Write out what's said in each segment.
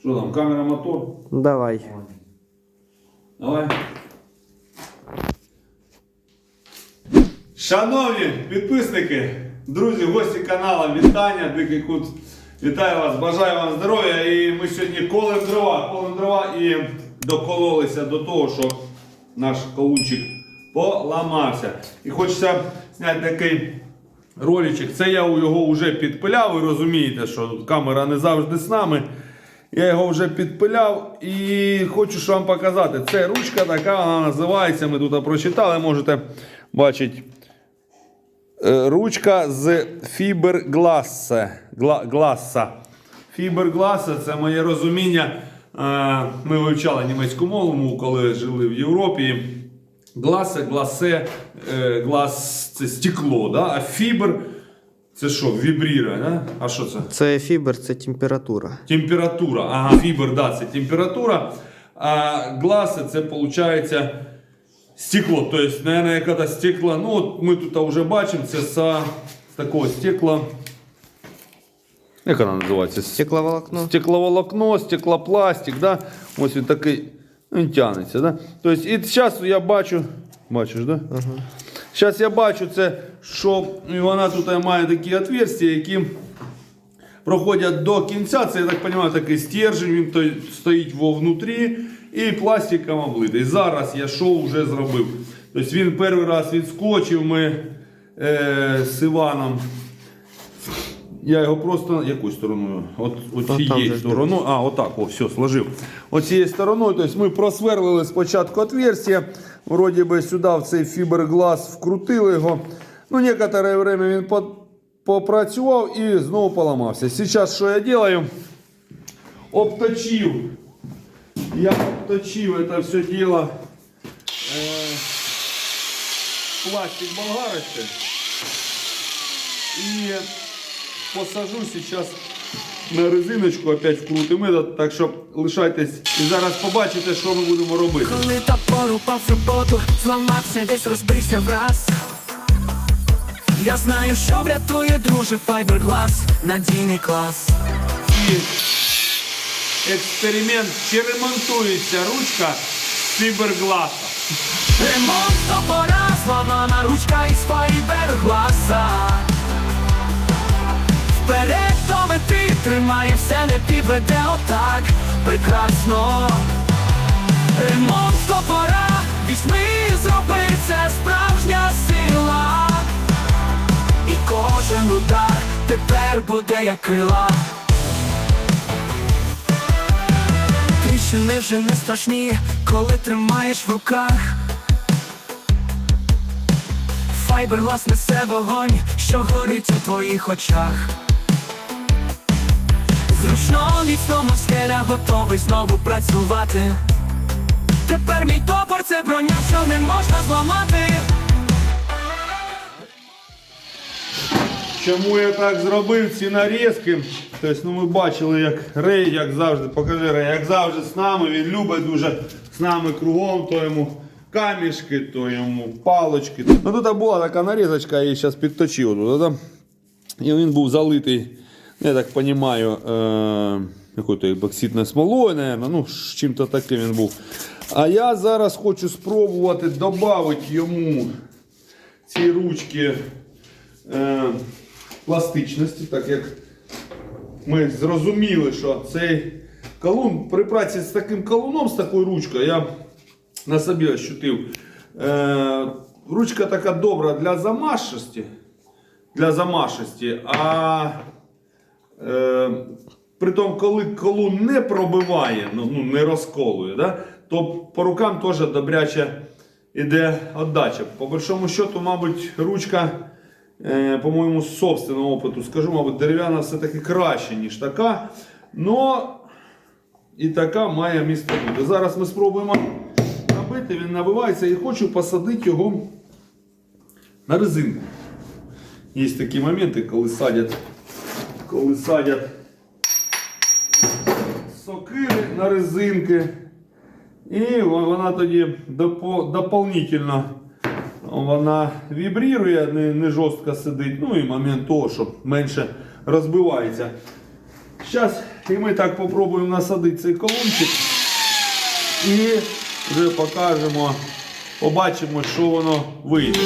Що там, камера, мотор? Давай. Давай. Шановні підписники, друзі, гості каналу, вітання, Дикий Кут. Вітаю вас, бажаю вам здоров'я. І ми сьогодні колем дрова, колем дрова і докололися до того, що наш колунчик поламався. І хочеться зняти такий роличок. Це я його вже підпиляв. Ви розумієте, що камера не завжди з нами. Я його вже підпиляв і хочу ж вам показати. Це ручка така, вона називається. Ми тут прочитали, можете бачити. Е, Ручка з фібергласа. Гласа. Фібергласа це моє розуміння. Е, Ми вивчали німецьку мову, коли жили в Європі. Гласе, гласе, глас це стекло, да? а фібр це що, вібрірує, да? А що це? Це фібер, це температура. Температура. Ага, фібр, да, це температура. А гласи це виходить стекло. Тобто, наверное, яка-то стекло. Ну, от ми тут вже бачимо, це з, з такого стекла. Як вона називається? Стекловолокно. Стекловолокно, стеклопластик, да? Ось він такий, ну, він тягнеться, да? Тобто, і зараз я бачу, бачиш, да? Ага. Зараз я бачу це, що вона тут має такі отверстия, які проходять до кінця. Це, я так розумію, такий стержень, він стоїть вовнутрі і пластиком облитий. Зараз я що вже зробив. Тобто він перший раз відскочив, ми е, з Іваном. Я його просто якою стороною? От, от цією стороною. А, отак, о, все, сложив. Оцією стороною, тобто ми просверлили спочатку отверстие, вроді би сюди в цей фіберглас вкрутили його. Ну, некоторое время він по- попрацював і знову поламався. Зараз що я делаю? Обточив. Я обточив це все дело. Е, пластик болгарочкой. И посажу сейчас на резиночку, опять вкрутимо этот, так що лишайтесь і зараз побачите, що ми будемо робити. Коли топор упав в роботу, зламався, десь розбився враз. Я знаю, що врятує друже файберглас, надійний клас. І експеримент, чи ремонтується ручка з фібергласа. Ремонт топора, зламана ручка із файбергласа. Вперед до мети, тримає все, не підведе отак, прекрасно. Ремонт топора, візьми, зроби це справжня сила. І кожен удар тепер буде як крила. Тріщини вже не страшні, коли тримаєш в руках. Файберлас несе вогонь, що горить у твоїх очах. Зручно міцному скеля готовий знову працювати. Тепер мій топор це броня, що не можна зламати. Чому я так зробив ці нарізки? Тобто, ну ми бачили, як Рей, як завжди, покажи Рей, як завжди з нами, він любить дуже з нами кругом, то йому камішки, то йому палочки. Ну тут була така нарізочка, я її зараз підточив. Тут? І він був залитий, я так розумію, е- якою бокситною смолою, наверное, ну, з чим-то таким він був. А я зараз хочу спробувати додати йому ці ручки е, пластичності, так як ми зрозуміли, що цей колун при праці з таким колуном, з такою ручкою, я на собі ощутив. Е, ручка така добра для замашості, для замашості, а е, при тому, коли колун не пробиває, ну, ну, не розколує, да, то по рукам теж добряче іде віддача. По большому счету, мабуть, ручка, е, по моєму собственному опиту, скажу, мабуть, дерев'яна все-таки краще, ніж така. Но і така має місце бути. Зараз ми спробуємо набити, він набивається і хочу посадити його на резинку. Є такі моменти, коли садять, коли садять сокири на резинки. І вона тоді допо- дополнительно вона вібрірує, не, не жорстко сидить. Ну і момент того, що менше розбивається. Зараз і ми так попробуємо насадити цей колончик. І вже покажемо, побачимо, що воно вийде.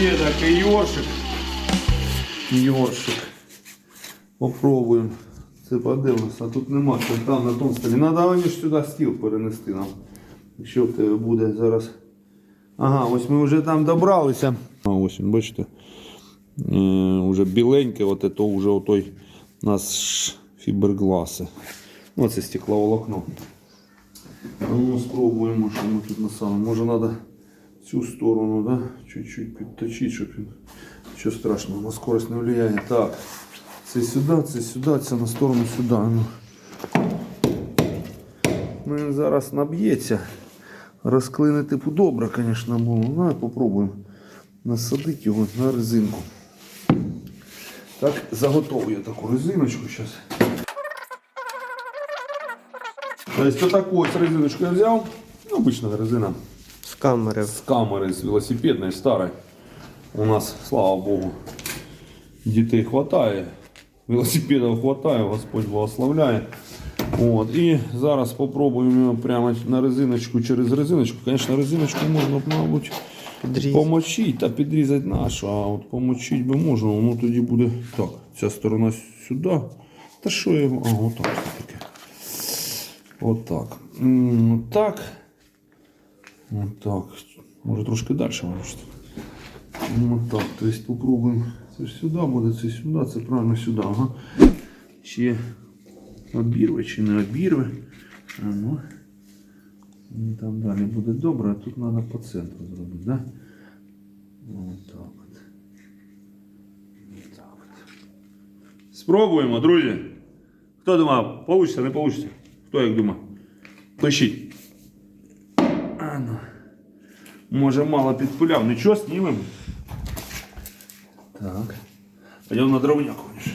Взяли ще такий йоршик. Попробуємо. Це подивимося, а тут нема, це там на тому столі. Надо мені ж сюди стіл перенести нам. Якщо в тебе буде зараз. Ага, ось ми вже там добралися. А ось бачите. Е, уже біленьке, от це вже отой нас фібергласи. Ну, це стекловолокно. Ну, спробуємо, що ми тут насаме. Може треба цю сторону, да? Чуть-чуть підточити, щоб він. Нічого страшного, на скорость не влияє. Так. Це сюди, це сюди, це на сторону сюди. Ну. Ну, він зараз наб'ється. Розклинити б добре, звісно, було. Ну, попробуємо насадити його на резинку. Так, заготовлю я таку резиночку зараз. Тобто таку ось резиночку я взяв. Ну, обична резина. З камери. С камеры, с велосипедной, старой. У нас, слава Богу, дітей хватає. Велосипедів хватає, Господь благословляє. От. І зараз спробуємо прямо на резиночку через резиночку. Звісно, резиночку можна б, мабуть, помочити та підрізати нашу, а от помочити би можна, воно тоді буде так. Ця сторона сюди. Та що його. А, отак все-таки. Отак. М, Так. Отак. Може трошки далі можете. Ну так, то есть попробуємо. Це ж сюди буде, це сюди, це правильно сюди. Ага. Чи обірве, чи не обірве. А ну. І там далі буде добре, а тут треба по центру зробити, да? Отак от. Отак от. Спробуємо, друзі. Хто думав, получиться, не получиться? Хто як думає? Пишіть. А ну. Може мало підпиляв, нічого знімемо. Так. Пойдем на дровняк, конечно.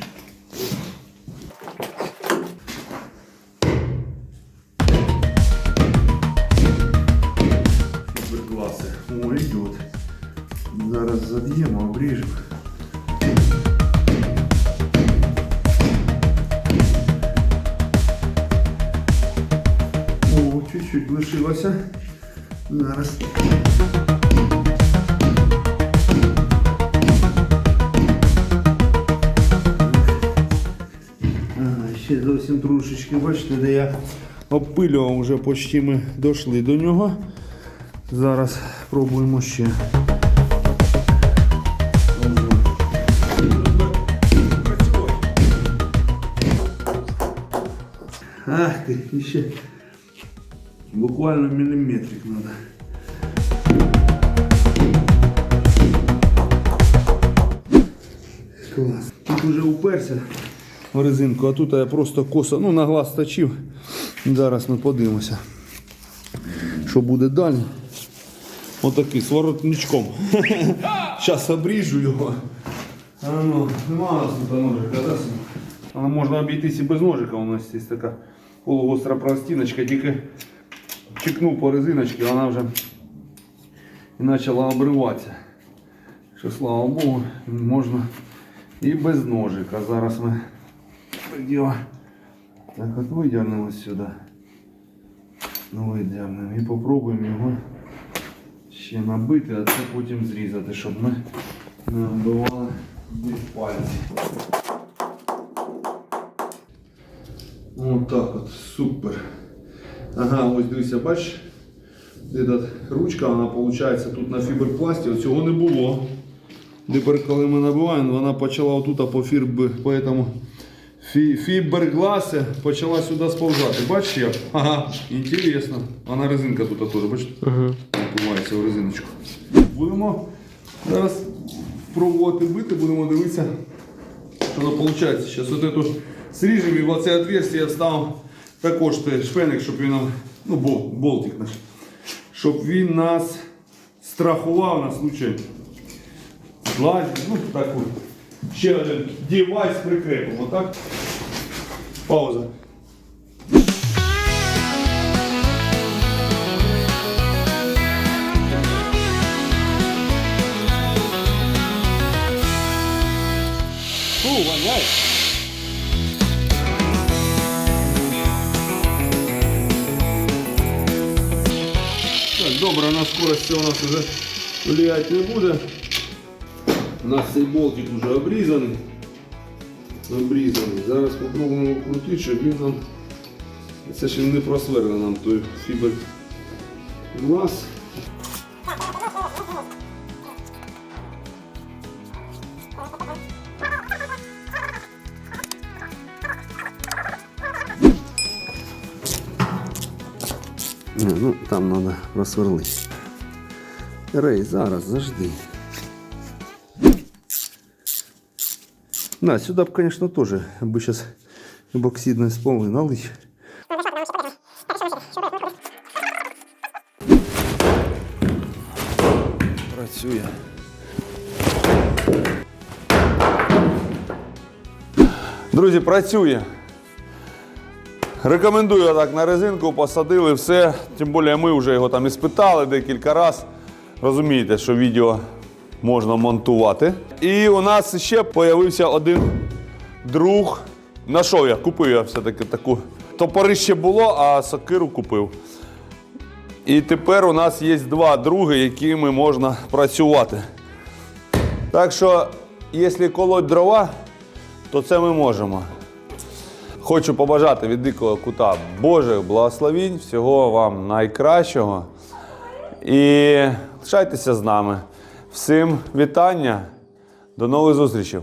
Фибергласи. О, идет. Зараз заб'ємо, обріжемо. О, чуть-чуть лишилося. Зараз. Ще зовсім трошечки, бачите, де я обпилював, вже почти ми дійшли до нього. Зараз пробуємо ще. Ах ти, ще буквально міліметрик треба. Клас. Тут уже уперся в резинку, а тут я просто косо, ну на глаз точив. Зараз ми подивимося, що буде далі. Отакий з воротничком. Зараз обріжу його. Ну, нема у ножика, да? Але можна обійтись і без ножика. У нас є така полугостра пластиночка, тільки чекнув по резиночці, вона вже і почала обриватися. Що слава Богу, можна і без ножика. Зараз ми діло. Так от видягнемо сюди. Ну, видягнемо і попробуємо його ще набити, а це потім зрізати, щоб ми не набивали десь пальці. Так от, супер. Ага, ось дивися, бачиш? Этот, ручка, вона виходить тут на фіберпласті, цього не було. Тепер, коли ми набиваємо, вона почала отут по фірб, по этому фі, фібергласі почала сюди сповзати. Бачиш як? Ага, інтересно. Вона резинка тут теж, бачите? Угу. Набивається в резиночку. Будемо зараз пробувати бити, будемо дивитися, що воно виходить. Зараз от эту сріжемо і в оце отверстие встав також шпеник, щоб він нам, ну бол, болтик наш, щоб він нас страхував на случай Лазь, ну таку. Ще один девайс прикрепимо, так? Пауза. Фу, воняє. Добре, на скорость це у нас вже влиять не буде. У нас цей болтик вже обрізаний. Обрізаний. Зараз спробуємо крутити, щоб він нам. Це ще не просверли нам той фібер глаз. Там треба просверлити. Рей, зараз, зажди. На, сюди б, звісно, теж, аби зараз ебоксидної споли налить. Працює. Друзі, працює. Рекомендую так на резинку, посадили все. Тим більше ми вже його там іспитали декілька разів. Розумієте, що відео можна монтувати. І у нас ще з'явився один друг. На що я? Купив я все-таки таку. Топорище було, а сокиру купив. І тепер у нас є два други, якими можна працювати. Так що, якщо колоть дрова, то це ми можемо. Хочу побажати від дикого кута Божих благословінь, всього вам найкращого. І лишайтеся з нами. Всім вітання. До нових зустрічей.